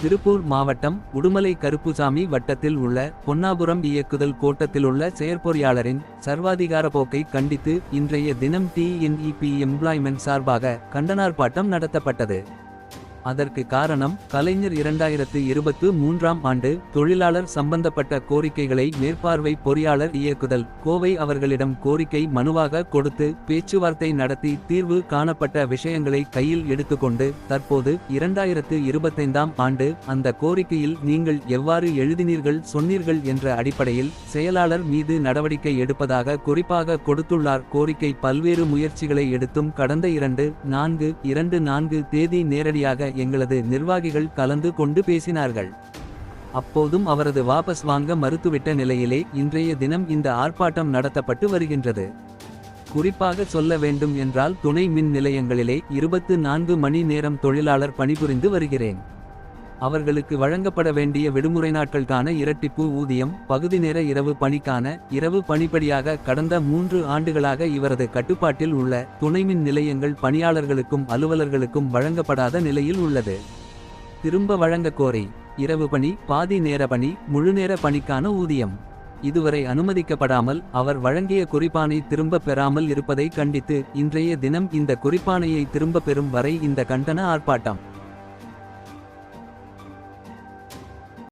திருப்பூர் மாவட்டம் உடுமலை கருப்புசாமி வட்டத்தில் உள்ள பொன்னாபுரம் இயக்குதல் கோட்டத்திலுள்ள செயற்பொறியாளரின் சர்வாதிகார போக்கை கண்டித்து இன்றைய தினம் டிஎன்இபி எம்ப்ளாய்மெண்ட் சார்பாக கண்டனார்ப்பாட்டம் நடத்தப்பட்டது. அதற்கு காரணம் கலைஞர் இரண்டாயிரத்து இருபத்து மூன்றாம் ஆண்டு தொழிலாளர் சம்பந்தப்பட்ட கோரிக்கைகளை மேற்பார்வை பொறியாளர் இயக்குதல் கோவை அவர்களிடம் கோரிக்கை மனுவாக கொடுத்து பேச்சுவார்த்தை நடத்தி தீர்வு காணப்பட்ட விஷயங்களை கையில் எடுத்துக்கொண்டு தற்போது இரண்டாயிரத்து இருபத்தைந்தாம் ஆண்டு அந்த கோரிக்கையில் நீங்கள் எவ்வாறு எழுதினீர்கள் சொன்னீர்கள் என்ற அடிப்படையில் செயலாளர் மீது நடவடிக்கை எடுப்பதாக குறிப்பாக கொடுத்துள்ளார். கோரிக்கை பல்வேறு முயற்சிகளை எடுத்தும் கடந்த இரண்டு நான்கு இரண்டு நான்கு தேதி நேரடியாக எங்களது நிர்வாகிகள் கலந்து கொண்டு பேசினார்கள். அப்போதும் அவரது வாபஸ் வாங்க மறுத்துவிட்ட நிலையிலே இன்றைய தினம் இந்த ஆர்ப்பாட்டம் நடத்தப்பட்டு வருகின்றது. குறிப்பாக சொல்ல வேண்டும் என்றால் துணை மின் நிலையங்களிலே இருபத்து நான்கு மணி நேரம் தொழிலாளர் பணிபுரிந்து வருகிறேன். அவர்களுக்கு வழங்கப்பட வேண்டிய விடுமுறை நாட்களுக்கான இரட்டிப்பு ஊதியம் பகுதி நேர இரவு பணிக்கான இரவு பணிப்படியாக கடந்த மூன்று ஆண்டுகளாக இவரது கட்டுப்பாட்டில் உள்ள துணைமின் நிலையங்கள் பணியாளர்களுக்கும் அலுவலர்களுக்கும் வழங்கப்படாத நிலையில் உள்ளது. திரும்ப வழங்க கோரி இரவு பணி பாதி நேர பணி முழுநேர பணிக்கான ஊதியம். இதுவரை அனுமதிக்கப்படாமல் அவர் வழங்கிய குறிப்பானை திரும்ப பெறாமல் இருப்பதை கண்டித்து இன்றைய தினம் இந்த குறிப்பானையை திரும்ப பெறும் வரை இந்த கண்டன ஆர்ப்பாட்டம்.